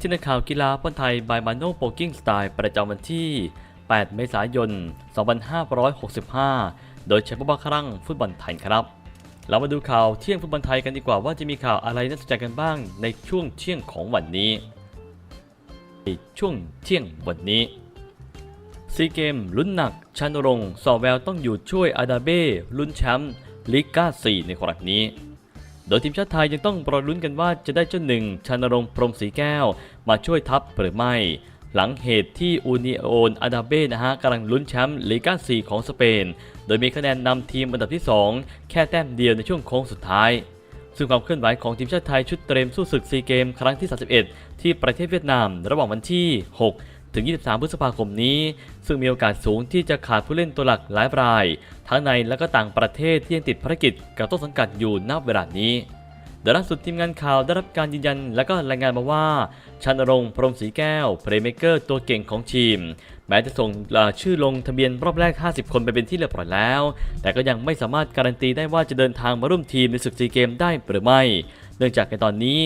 ที่นักข่าวกีฬาฟุตบอลไทยบายมาโนโปกิ้งสไตล์ประจำวันที่ 8 เมษายน 2565 โดยเฉพาะครั้งฟุตบอลไทยครับ เรามาดูข่าวเที่ยงฟุตบอลไทยกันดีกว่าว่าจะมีข่าวอะไรน่าสนใจกันบ้างในช่วงเที่ยงของวันนี้ในช่วงเที่ยงวันนี้ซีเกมลุ้นหนักชานรงสอแววต้องอยู่ช่วยอาดาเบ้ลุ้นแชมป์ลีกก้า4ในครั้งนี้ โดยทีมชาติไทยยังต้องรอลุ้นกันว่าจะได้เจ้าหนึ่งชานรงพรหมศรีแก้ว มาช่วยทัพหรือไม่ หลังเหตุที่อูนิโอนอาดาเบ้นะฮะกำลังลุ้นแชมป์ลีกาซีของสเปน โดยมีคะแนนนำทีมอันดับที่ 2 แค่แต้มเดียวในช่วงโค้งสุดท้าย ซึ่งความเคลื่อนไหวของทีมชาติไทยชุดเตรียมสู้ศึกซีเกม ครั้งที่ 31 ที่ประเทศเวียดนาม ระหว่างวันที่ 6 ถึง 23 พฤษภาคมนี้ ซึ่งมีโอกาสสูงที่จะขาดผู้เล่นตัวหลักหลายราย ทั้งในและก็ต่างประเทศที่ยังติดภารกิจกับต้นสังกัดอยู่ณเวลานี้โดยล่าสุดทีมงานข่าวได้รับการยืนยัน และก็รายงานมาว่า ชันรงพรหมศรีแก้วเพลย์เมเกอร์ตัวเก่งของทีม แม้จะส่งชื่อลงทะเบียนรอบแรก 50 คนไปเป็นที่เรียบร้อยแล้ว แต่ก็ยังไม่สามารถการันตีได้ว่าจะเดินทางมาร่วมทีมในศึกซีเกมได้หรือไม่ เนื่องจากในตอนนี้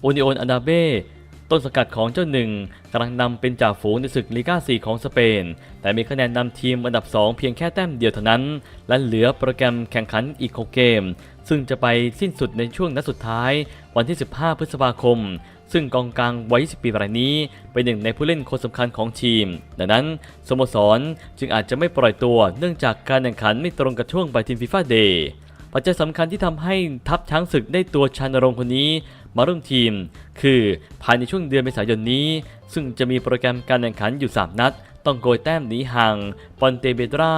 โอนิโอนอันดาเบ้ ต้นสกัดของเจ้าหนึ่งกำลังนำเป็นจ่าฝูงในศึกลีกาซีของสเปน แต่มีคะแนนนำทีมอันดับ 2 เพียงแค่แต้มเดียวเท่านั้น และเหลือโปรแกรมแข่งขันอีก 6 เกม ซึ่งจะไปสิ้นสุดในช่วงนัดสุดท้าย วันที่ 15 พฤษภาคม ซึ่งกองกลางวัย20ปีรายนี้เป็นหนึ่งในผู้เล่นคนสำคัญของทีม ดังนั้นสโมสรจึงอาจจะไม่ปล่อยตัวเนื่องจากการแข่งขันไม่ตรงกับช่วงปทินฟีฟ่าเดย์ปัจจัยสำคัญที่ทำให้ทัพช้างศึกได้ตัวชานรงคนนี้ มาร่วมทีม คือภายในช่วงเดือนเมษายนนี้ ซึ่งจะมีโปรแกรมการแข่งขันอยู่ 3 นัด ต้องโกยแต้มหนีห่างปอนเตเบตรา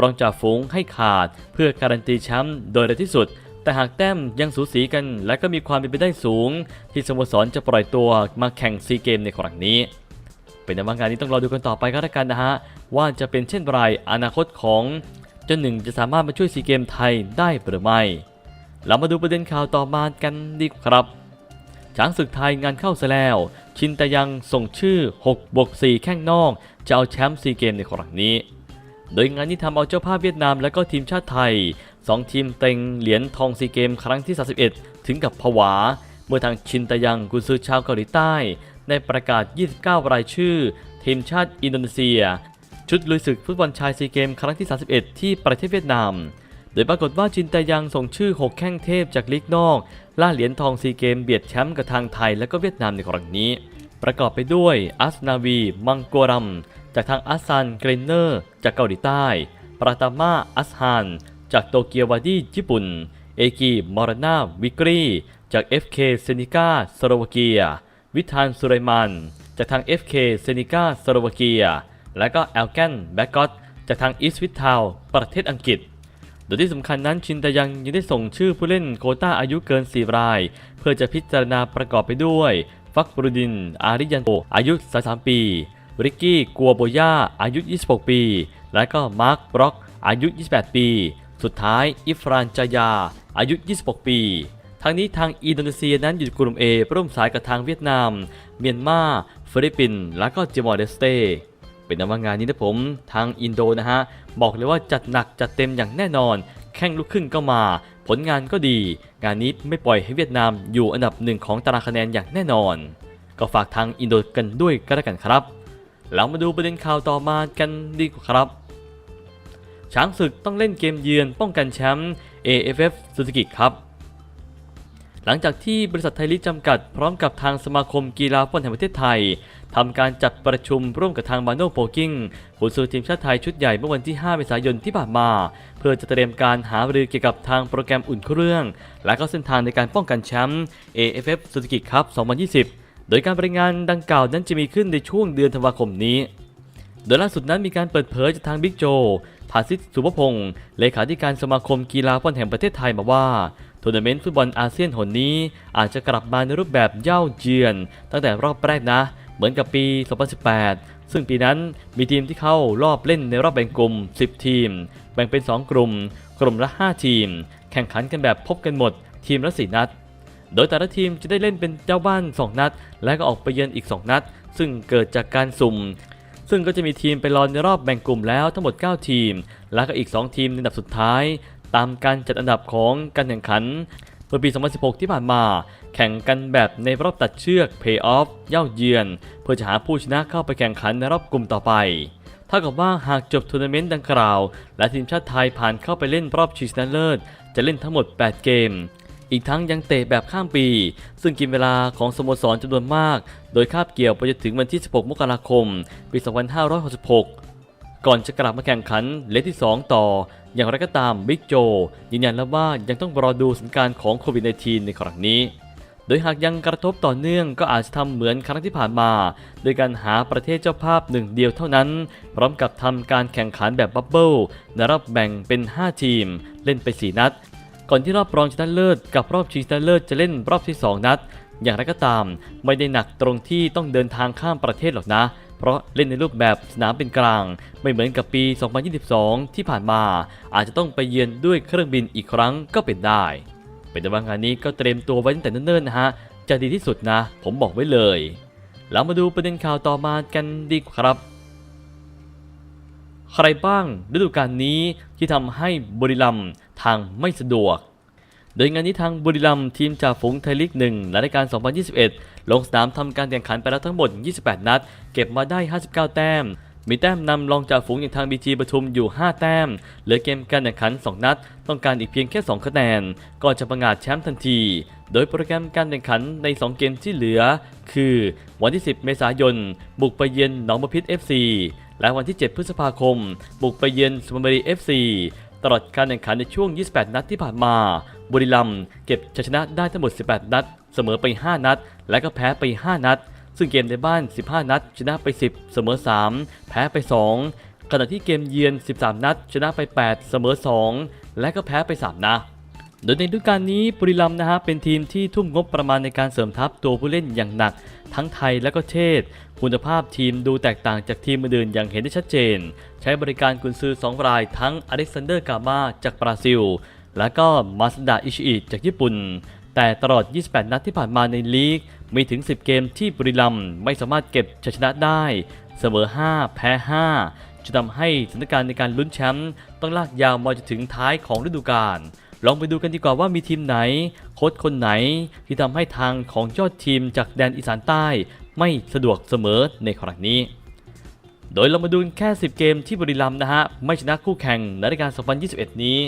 รองจ่าฝูงให้ขาด เพื่อการันตีแชมป์โดยเร็วที่สุดแต่หากแต้มยังสูสีกันและก็มีความเป็นไปได้สูง ที่สโมสรจะปล่อยตัวมาแข่งซีเกมในครั้งนี้ เป็นนว่างานนี้ต้องรอดูกันต่อไปก็แล้วกันนะฮะ ว่าจะเป็นเช่นไรอนาคตของเจ้าหนึ่งจะสามารถมาช่วยซีเกมไทยได้หรือไม่ เรามาดูประเด็นข่าวต่อมากันดีกว่าครับ ช้างศึกไทยงานเข้าซะแล้ว ชินตะยังส่งชื่อ6บวก4แข้งนอกจะเอาแชมป์ซีเกมในครั้งนี้ โดยงานนี้ทำเอาเจ้าภาพเวียดนามและก็ทีมชาติไทย 2 ทีมเต็งเหรียญทองซีเกมครั้งที่ 31 ถึงกับผวา เมื่อทางชินตะยังกุนซือชาวเกาหลีใต้ได้ประกาศ 29 รายชื่อ ทีมชาติอินโดนีเซีย ชุดลุยศึกฟุตบอลชายซีเกมครั้งที่ 31 ที่ประเทศเวียดนาม โดยปรากฏว่าจินตายังส่งชื่อ 6 แข้งเทพจากลีกนอก ล่าเหรียญทองซีเกมเบียดแชมป์กับทางไทยและก็เวียดนามในครั้งนี้ ประกอบไปด้วยอัสนาวี มังกรัม จากทางอัสซันเกรนเนอร์ จากเกาหลีใต้ ปราตามาอัสฮาน จากโตเกียววาดีญี่ปุ่น เอกิมอรนาวิกรี จาก FK เซนิกาสโลวาเกีย วิธานสุไรมัน จากทาง FK เซนิกาสโลวาเกีย และก็แอลแกนแบกกอตจากทางอีสวิททาวประเทศอังกฤษ โดยที่สำคัญนั้นชินตยังยังได้ส่งชื่อผู้เล่นโคต้าอายุเกิน 4 ราย เพื่อจะพิจารณาประกอบไปด้วย ฟักบรุดิน อาริยันโตอายุ 33 ปีริกกี้กัวโบย่าอายุ 26 ปี และก็มาร์คบล็อก อายุ 28 ปี สุดท้าย อิฟรานจายา อายุ 26 ปี ทางนี้ทางอินโดนีเซียนั้นอยู่กลุ่ม A ร่วมสายกับทางเวียดนาม เมียนมา ฟิลิปปินส์ และก็จิมอร์เดสเต เป็นนว่างานนี้นะผมทางอินโดนะฮะ บอกเลยว่าจัดหนักจัดเต็มอย่างแน่นอน แข่งลูกครึ่งก็มา ผลงานก็ดี งานนี้ไม่ปล่อยให้เวียดนามอยู่อันดับหนึ่งของตารางคะแนนอย่างแน่นอน ก็ฝากทางอินโดกันด้วยก็แล้วกันครับเรามาดูประเด็นข่าวต่อมากันดีกว่าครับ ช้างศึกต้องเล่นเกมเยือนป้องกันแชมป์ AFF Suzuki ครับ หลังจากที่บริษัทไทยลีกจำกัด พร้อมกับทางสมาคมกีฬาฟุตบอลแห่งประเทศไทยทำการจัดประชุมร่วมกับทางบาโนโปกิ้งผู้ซื้อทีมชาติไทยชุดใหญ่เมื่อวันที่ 5 เมษายนที่ผ่านมา เพื่อจะเตรียมการหารือเกี่ยวกับทางโปรแกรมอุ่นเครื่อง และก็เส้นทางในการป้องกันแชมป์ AFF Suzuki Cup 2020 โดยการบริงานดังกล่าวนั้นจะมีขึ้นในช่วงเดือนธันวาคมนี้ โดยล่าสุดนั้นมีการเปิดเผยจากทางบิ๊กโจภาสิทธิ์สุภพงศ์เลขาธิการสมาคมกีฬาฟุตบอลแห่งประเทศไทยมาว่า ทัวร์นาเมนต์ฟุตบอลอาเซียนหนนี้ อาจจะกลับมาในรูปแบบเย่าเยือน ตั้งแต่รอบแรกนะ เหมือนกับปี 2018 ซึ่งปีนั้นมีทีมที่เข้ารอบเล่นในรอบแบ่งกลุ่ม 10 ทีม แบ่งเป็น 2 กลุ่ม กลุ่มละ 5 ทีม แข่งขันกันแบบพบกันหมด ทีมละ4นัด โดยแต่ละทีมจะได้เล่นเป็นเจ้าบ้าน 2 นัด และก็ออกไปเยือนอีก 2 นัด ซึ่งเกิดจากการสุ่มซึ่งก็จะมีทีมไปรอในรอบแบ่งกลุ่มแล้วทั้งหมด 9 ทีม แล้วก็อีก 2 ทีมในอันดับสุดท้าย ตามการจัดอันดับของการแข่งขันเมื่อปี 2016 ที่ผ่านมา แข่งกันแบบในรอบตัดเชือก Play-off เย่าเยือน เพื่อจะหาผู้ชนะเข้าไปแข่งขันในรอบกลุ่มต่อไปเท่ากับว่าหากจบทัวร์นาเมนต์ดังกล่าว และทีมชาติไทยผ่านเข้าไปเล่นรอบชิงชนะเลิศ จะเล่นทั้งหมด 8 เกม อีกทั้งยังเตะแบบข้ามปี ซึ่งกินเวลาของสโมสรจำนวนมาก โดยคาบเกี่ยวไปจนถึงวันที่ 16 มกราคม ปี 2566 ก่อนจะกลับมาแข่งขันเลกที่ 2 ต่อ อย่างไรก็ตามบิ๊กโจยืนยันแล้วว่ายังต้องรอดูสถานการณ์ของโควิด -19 ในครั้งนี้ โดยหากยังกระทบต่อเนื่องก็อาจจะทำเหมือนครั้งที่ผ่านมา โดยการหาประเทศเจ้าภาพหนึ่งเดียวเท่านั้น พร้อมกับทำการแข่งขันแบบบับเบิลในรอบแบ่งเป็น 5 ทีม เล่นไป 4 นัด ก่อนที่รอบรองชนะเลิศกับรอบชิงชนะเลิศจะเล่นรอบที่ 2 นัด อย่างไรก็ตาม ไม่ได้หนักตรงที่ต้องเดินทางข้ามประเทศหรอกนะเเพราะเล่นในรูปแบบสนามเป็นกลาง ไม่เหมือนกับปี 2022 ที่ผ่านมา อาจจะต้องไปเยือนด้วยเครื่องบินอีกครั้งก็เป็นได้ เป็นแต่ว่างานนี้ก็เตรียมตัวไว้ตั้งแต่เนิ่นๆนะฮะ จะดีที่สุดนะ ผมบอกไว้เลย แล้วมาดูประเด็นข่าวต่อมากันดีกว่าครับ ใครบ้างฤดูกาลนี้ที่ทำให้บรีรัมทางไม่สะดวกโดยงานนี้ทางบุรีรัมย์ทีมจากฝูงไทยลีก1และรายการ 2021 ลงสนามทำการแข่งขันไปแล้วทั้งหมด 28 นัด เก็บมาได้ 59 แต้ม มีแต้มนำรองจากฝูงอย่างทางบีจีปทุมอยู่ 5 แต้ม เหลือเกมการแข่งขัน 2 นัด ต้องการอีกเพียงแค่ 2 คะแนน ก็จะประกาศแชมป์ทันที โดยโปรแกรมการแข่งขันใน 2 เกมที่เหลือ คือวันที่ 10 เมษายน บุกไปเยือนหนองบัวพิษ FC และวันที่ 7 พฤษภาคม บุกไปเยือนสุพรรณบุรี FC ตลอดการแข่งขันในช่วง 28 นัดที่ผ่านมา บุรีรัมย์เก็บชัยชนะได้ทั้งหมด 18 นัด เสมอไป 5 นัด และก็แพ้ไป 5 นัด ซึ่งเกมในบ้าน 15 นัด ชนะไป 10 เสมอ 3 แพ้ไป 2 ขณะที่เกมเยือน 13 นัด ชนะไป 8 เสมอ 2 และก็แพ้ไป 3 นะโดยในฤดูกาลนี้บุรีรัมย์นะฮะเป็นทีมที่ทุ่มงบประมาณในการเสริมทัพตัวผู้เล่นอย่างหนัก ทั้งไทยและก็เทศ คุณภาพทีมดูแตกต่างจากทีมอื่นอย่างเห็นได้ชัดเจน ใช้บริการกุนซือ 2 รายทั้งอเล็กซานเดอร์กามาจากบราซิล และก็มาสดาอิชิอิจากญี่ปุ่น แต่ตลอด 28 นัดที่ผ่านมาในลีก มีถึง 10 เกมที่บุรีรัมย์ไม่สามารถเก็บชัยชนะได้ เสมอ 5 แพ้ 5 จะทำให้สถานการณ์ในการลุ้นแชมป์ต้องลากยาวมาจนถึงท้ายของฤดูกาลลองไปดูกันดีกว่าว่ามีทีมไหน โค้ชคนไหนที่ทำให้ทางของยอดทีมจากแดนอีสานใต้ ไม่สะดวกเสมอในครั้งนี้ โดยเรามาดูแค่ 10 เกมที่บุรีรัมย์นะฮะ ไม่ชนะคู่แข่งในรายการ 2021 นี้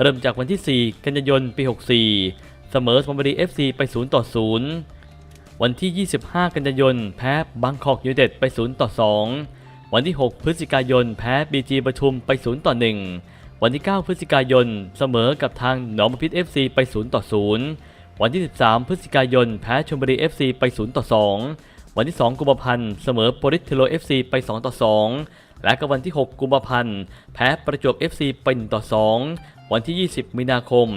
เริ่มจากวันที่ 4 กันยายน ปี 64 เสมอสมบุรี FC ไป 0 ต่อ 0 วันที่ 25 กันยายน แพ้บางกอกยูเต็ดไป 0 ต่อ 2 วันที่ 6 พฤศจิกายน แพ้บีจีปทุมไป 0 ต่อ 1 วันที่ 9 พฤศจิกายน เสมอกับทางหนองบัวพิษ FC ไป 0 ต่อ 0 วันที่ 13 พฤศจิกายน แพ้ชลบุรี FC ไป 0 ต่อ 2 วันที่ 2 กุมภาพันธ์ เสมอโปริสเทโล FC ไป 2 ต่อ 2และก็วันที่ 6 กุมภาพันธ์ แพ้ประจวบ FC ไป1ต่อ 2 วันที่ 20 มีนาคม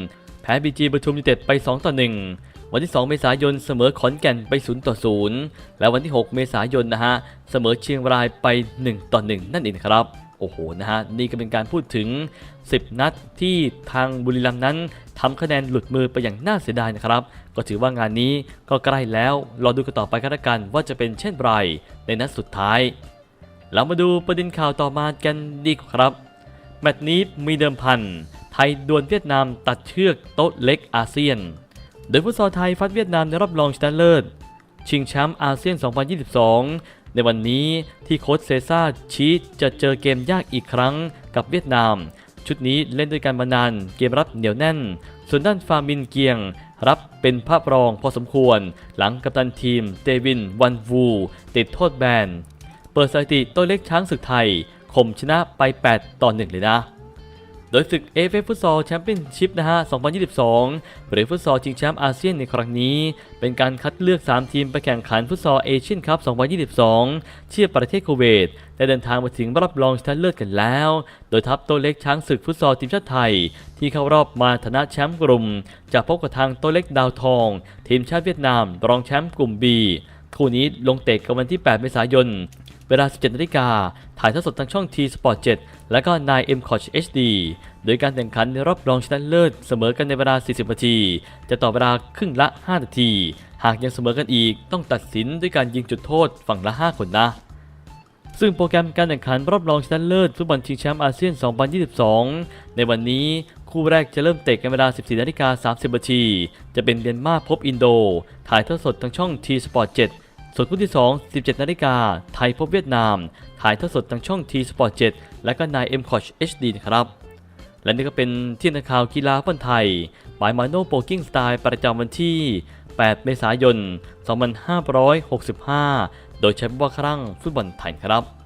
แพ้บีจีปทุมยูเต็ดไป 2 ต่อ 1 วันที่ 2 เมษายนเสมอขอนแก่นไป0ต่อ0และวันที่ 6 เมษายนนะฮะเสมอเชียงรายไป 1 ต่อ 1 นั่นเองครับโอ้โหนะฮะนี่ก็เป็นการพูดถึง 10 นัดที่ทางบุรีรัมย์นั้นทำคะแนนหลุดมือไปอย่างน่าเสียดายนะครับ ก็ถือว่างานนี้ก็ใกล้แล้วรอดูกันต่อไปกันละกันว่าจะเป็นเช่นไรในนัดสุดท้าย เรามาดูประเด็นข่าวต่อมากันดีกว่าครับแมตช์นี้มีเดิมพัน ไทยดวลเวียดนามตัดเชือกโต๊ะเล็กอาเซียน โดยฟุตซอลไทยฟัดเวียดนามในรอบรองชนะเลิศ ชิงแชมป์อาเซียน 2022 ในวันนี้ที่โค้ชเซซ่าชี้จะเจอเกมยากอีกครั้งกับเวียดนาม ชุดนี้เล่นด้วยกันมานานเกมรับเหนียวแน่น ส่วนด้านฟามินเกียง รับเป็นภาพรองพอสมควร หลังกัปตันทีมเดวินวันวู ติดโทษแบน เปิดสถิติโตัวเล็กช้างศึกไทยข่มชนะไป 8 ต่อ 1 เลยนะ โดยศึก AFF ฟุตซอลแชมเปี้ยนชิพนะฮะ 2022 หรือฟุตซอลชิงแชมป์อาเซียนในครั้งนี้ เป็นการคัดเลือก 3 ทีมไปแข่งขันฟุตซอลเอเชียนคัพ 2022 ที่ประเทศคูเวตได้เดินทางมาถึงรอบรองชนะเลิศกันแล้ว โดยทัพโตัวเล็กช้างศึกฟุตซอลทีมชาติไทย ที่เข้ารอบมาชนะแชมป์กลุ่ม จะพบกับทางโตัวเล็กดาวทอง ทีมชาติเวียดนาม รองแชมป์กลุ่ม B คู่นี้ลงเตะกันวันที่ 8 เมษายน วลา 17นาฬิกา ถ่ายทอดสดทางช่อง T Sport 7 และก็ 9 M Coach HD โดยการแข่งขันในรอบรองชนะเลิศเสมอกันในเวลา 40 นาที จะต่อเวลาครึ่งละ 5 นาที หากยังเสมอกันอีก ต้องตัดสินด้วยการยิงจุดโทษฝั่งละ 5 คนนะซึ่งโปรแกรมการแข่งขันรอบรองชนะเลิศฟุตบอลชิงแชมป์อาเซียน 2022 ในวันนี้คู่แรกจะเริ่มเตะกันเวลา 14นาฬิกา30นาที จะเป็นเมียนมาร์พบอินโด ถ่ายทอดสดทางช่อง T Sport 7 ส่วนคู่ที่ 2 17 นาฬิกา ไทยพบเวียดนาม ถ่ายทอดสดทางช่อง T Sport 7 และก็นาย M Coach HD นะครับ และนี่ก็เป็นที่นักข่าวกีฬาฟุตบอลไทยบายมาโนโปกิ้งสไตล์ประจำวันที่ 8 เมษายน 2565 โดยใช้ว่าครั้งฟุตบอลไทยครับ